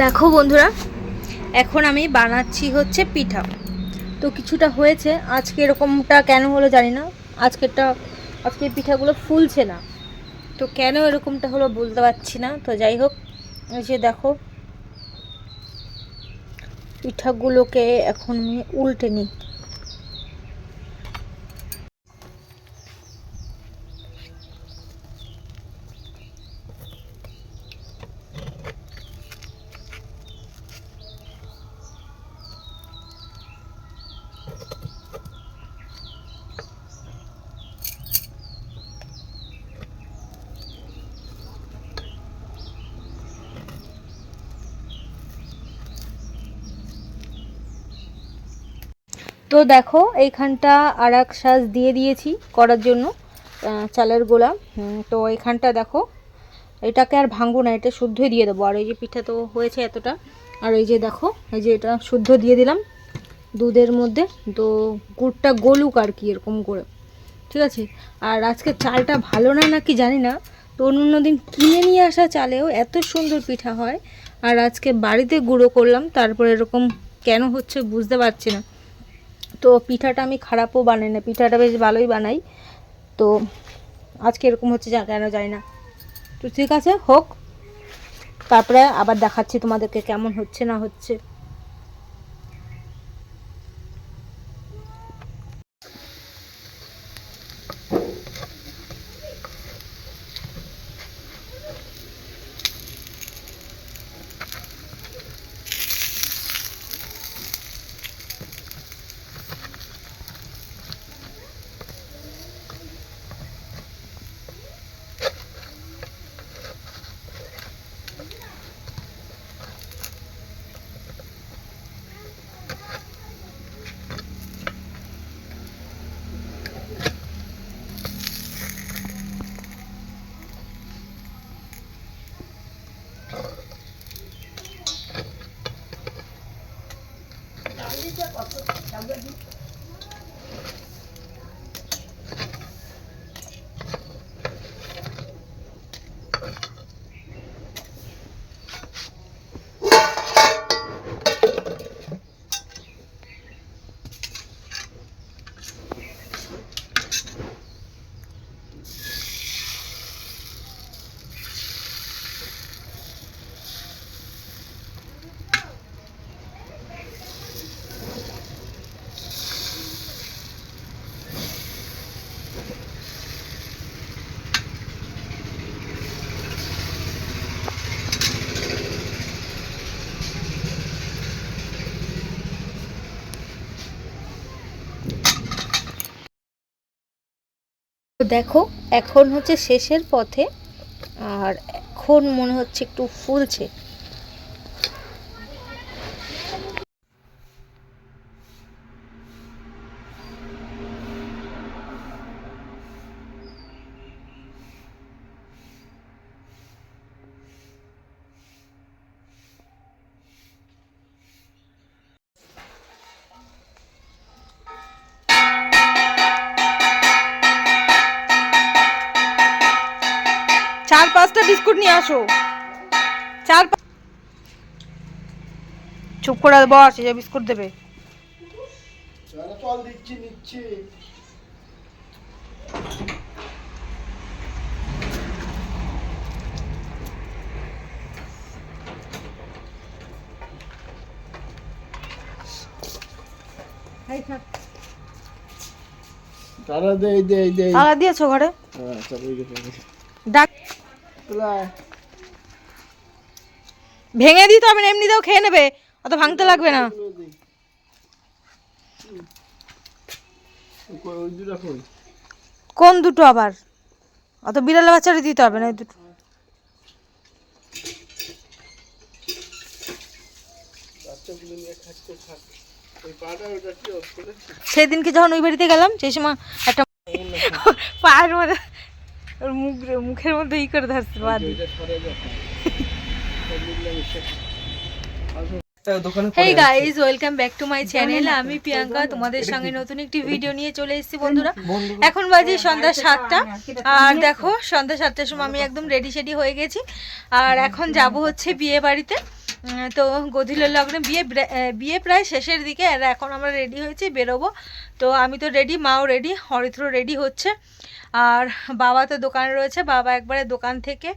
দেখো বন্ধুরা, এখন আমি বানাচ্ছি হচ্ছে পিঠা। তো কিছুটা হয়েছে, আজকে এরকমটা কেন হলো জানি না। আজকেরটা আজকে পিঠাগুলো ফুলছে না। তো কেন এরকমটা হলো বলতে পারছি না। তো যাই হোক, এই যে দেখো, পিঠাগুলোকে এখন আমি উল্টে নিই। তো দেখো, এইখানটা আর এক সাজ দিয়ে দিয়েছি করার জন্য চালের গোলা। তো এইখানটা দেখো, এটাকে আর ভাঙবো না, এটা শুদ্ধই দিয়ে দেবো। আর এই যে পিঠা তো হয়েছে এতটা। আর এই যে দেখো, এই যে এটা শুদ্ধ দিয়ে দিলাম দুধের মধ্যে। তো গুড়টা গলুক আর কি, এরকম করে। ঠিক আছে? আর আজকে চালটা ভালো না নাকি জানি না, তো অন্য দিন কিনে নিয়ে আসা চালেও এত সুন্দর পিঠা হয়। আর আজকে বাড়িতে গুঁড়ো করলাম, তারপর এরকম কেন হচ্ছে বুঝতে পারছি না। তো পিঠাটা আমি খারাপও বানাই না, পিঠাটা বেশ ভালোই বানাই। তো আজকে এরকম হচ্ছে যা কেন যায় না। তো ঠিক আছে, হোক। তারপরে আবার দেখাচ্ছি তোমাদেরকে কেমন হচ্ছে না হচ্ছে। তো দেখো এখন হচ্ছে শেষের পথে আর এখন মনে হচ্ছে একটু ফুলছে। পাঁচটা বিস্কুট নিয়ে আসো। চার চুপ করে বস এই যে বিস্কুট দেবে। জল দিচ্ছি নিচ্ছি। তারা দেই দেই দেই। আগা দিয়েছ ঘরে? হ্যাঁ হয়ে গেছে ভেঙে দিতে হবে না এমনিতেও খেয়ে নেবে। অত ভাঙতে লাগবে না। কোন দুটো আবার? অত বিড়ালে বাচ্চারা দিতে হবে না ওই দুটো। সেদিনকে যখন ওই বাড়িতে গেলাম সেই সময় একটা পায়ের মধ্যে ওর মুখ মুখের মধ্যে ই করে ধরছে বাদ এটা সরে যাবে সব মিলে মিশে আসো hey guys welcome back to my channel আমি প্রিয়াঙ্কা তোমাদের সঙ্গে নতুন একটি ভিডিও নিয়ে চলে এসেছি বন্ধুরা। এখন বাজে সন্ধ্যা সাতটা। আর দেখো সন্ধ্যা সাতটার সময় আমি একদম রেডি সেডি হয়ে গেছি। আর এখন যাব হচ্ছে বিয়ে বাড়িতে। তো গধূলের লগ্নে বিয়ে বিয়ে প্রায় শেষের দিকে, আর এখন আমরা রেডি হয়েছি বেরোবো। তো আমি তো রেডি মাও রেডি হরিত্র রেডি হচ্ছে। আর বাবা তো দোকানে রয়েছে, বাবা একবারে দোকান থেকে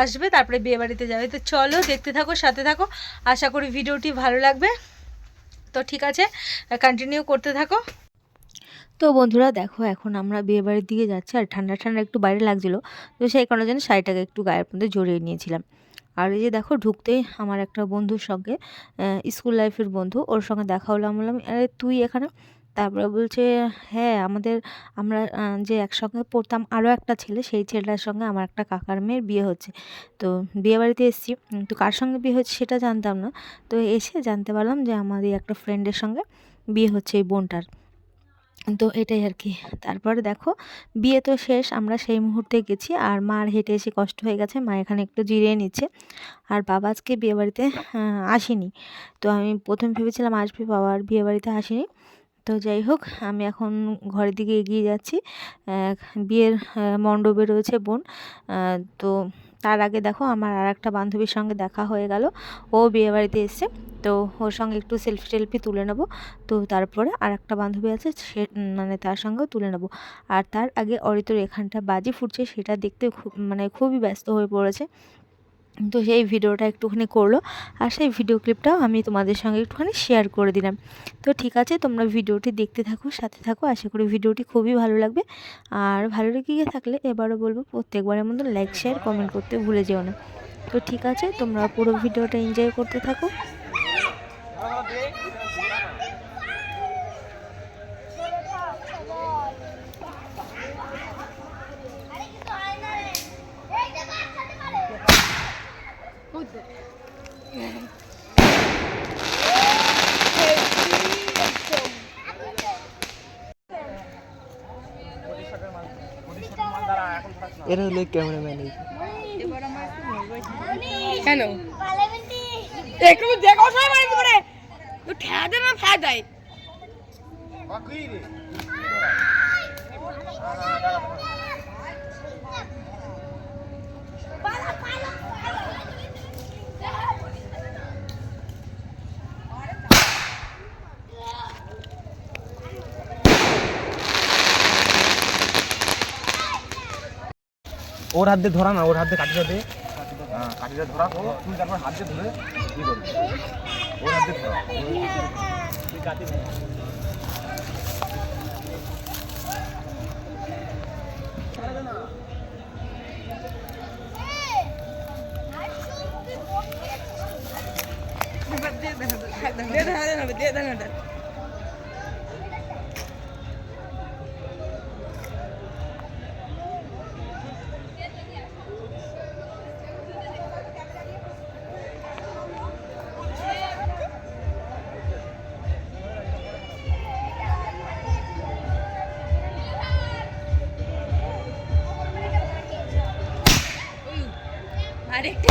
আসবে, তারপরে বিয়ে বাড়িতে যাবে। তো চলো, দেখতে থাকো, সাথে থাকো। আশা করি ভিডিওটি ভালো লাগবে। তো ঠিক আছে কন্টিনিউ করতে থাকো। তো বন্ধুরা, দেখো, এখন আমরা বিয়ে বাড়ির দিকে যাচ্ছি, আর ঠান্ডা ঠান্ডা একটু বাইরে লাগছিল। তো সেই কারণে যেন শাড়িটাকে একটু গায়ের মধ্যে জড়িয়ে নিয়েছিলাম। আর এই যে দেখো, ঢুকতেই আমার একটা বন্ধুর সঙ্গে স্কুল লাইফের বন্ধু, ওর সঙ্গে দেখা হলো আমি বললাম, আরে, তুই এখানে? তারপরে বলছে হ্যাঁ আমাদের, আমরা যে একসঙ্গে পড়তাম আরও একটা ছেলে, সেই ছেলেটার সঙ্গে আমার একটা কাকার মেয়ের বিয়ে হচ্ছে। তো বিয়ে বাড়িতে এসেছি তো কার সঙ্গে বিয়ে হচ্ছে সেটা জানতাম না। তো এসে জানতে পারলাম যে আমাদের একটা ফ্রেন্ডের সঙ্গে বিয়ে হচ্ছে এই বোনটার। তো এটাই আর কি তারপরে দেখো, বিয়ে তো শেষ, আমরা সেই মুহূর্তে গেছি আর মার হেঁটে এসে কষ্ট হয়ে গেছে, মা এখানে একটু জিরিয়ে নিচ্ছে। আর বাবা আজকে বিয়ে বাড়িতে আসেনি। তো আমি প্রথম ভেবেছিলাম আসবে, বাবা আর বিয়ে বাড়িতে আসেনি। তো যাই হোক, আমি এখন ঘরের দিকে এগিয়ে যাচ্ছি। বিয়ের মণ্ডপে রয়েছে বোন। তো তার আগে দেখো আমার আর একটা বান্ধবীর সঙ্গে দেখা হয়ে গেল। ও বিয়ে বাড়িতে এসছে, তো ওর সঙ্গে একটু সেলফি টেলফি তুলে নেব। তো তারপরে আর একটা বান্ধবী আছে, সে মানে তার সঙ্গেও তুলে নেব। আর তার আগে অরিতর এখানটা বাজি ফুটছে, সেটা দেখতে খুব মানে খুবই ব্যস্ত হয়ে পড়েছে। তো সেই ভিডিওটা একটুখানি করল আর সেই ভিডিও ক্লিপটাও আমি তোমাদের সঙ্গে একটুখানি শেয়ার করে দিলাম। তো ঠিক আছে, তোমরা ভিডিওটি দেখতে থাকো, সাথে থাকো। আশা করি ভিডিওটি খুবই ভালো লাগবে। আর ভালো লেগে থাকলে এবারও বলব, প্রত্যেকবারের মতো লাইক শেয়ার কমেন্ট করতে ভুলে যেও না। তো ঠিক আছে, তোমরা পুরো ভিডিওটা এনজয় করতে থাকো। এরা হলো ক্যামেরাম্যান এই কেন? একটু দেখো, সবাই মারি করে। তো ঠেয়া দেয় না ফেয়া দেয়? ওর হাত দিয়ে ধরা না ওর হাত দিয়ে কাঠিটা দিয়ে হ্যাঁ কাঠিটা ধরা তো তুই তারপর হাত দিয়ে ধরে কি করবি ওর হাত দিয়ে ধরা দেখা দে না দে দেখা আরেকটা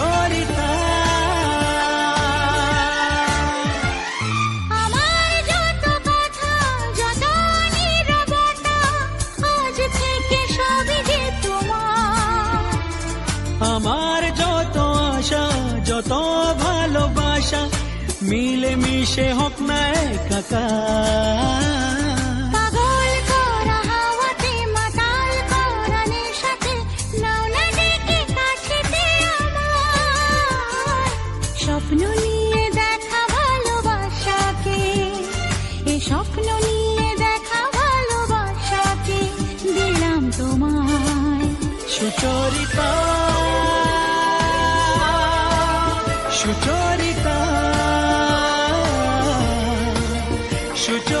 شehokmay kaka সুচরিতা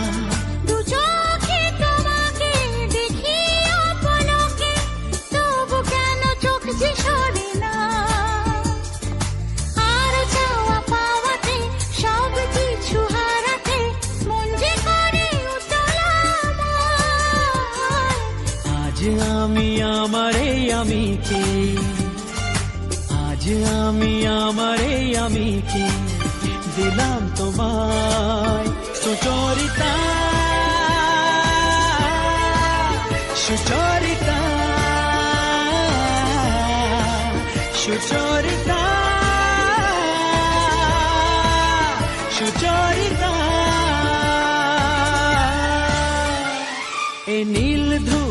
আমি কে আজ আমি আমার এই আমি কে দিলাম তোমায় সুচরিতা। সুচরিতা। সুচরিতা। সুচরিতা। এ নীল ধ্রুব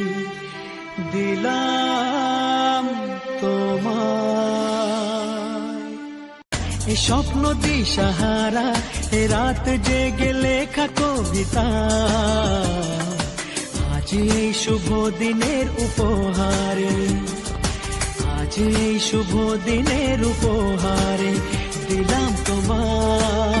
দিলাম তোমার এ স্বপ্ন দিশাহারা, এ রাত জেগে লেখা কবিতা। আজ এই শুভ দিনের উপহারে, আজ এই শুভ দিনের উপহারে দিলাম তোমার অন্য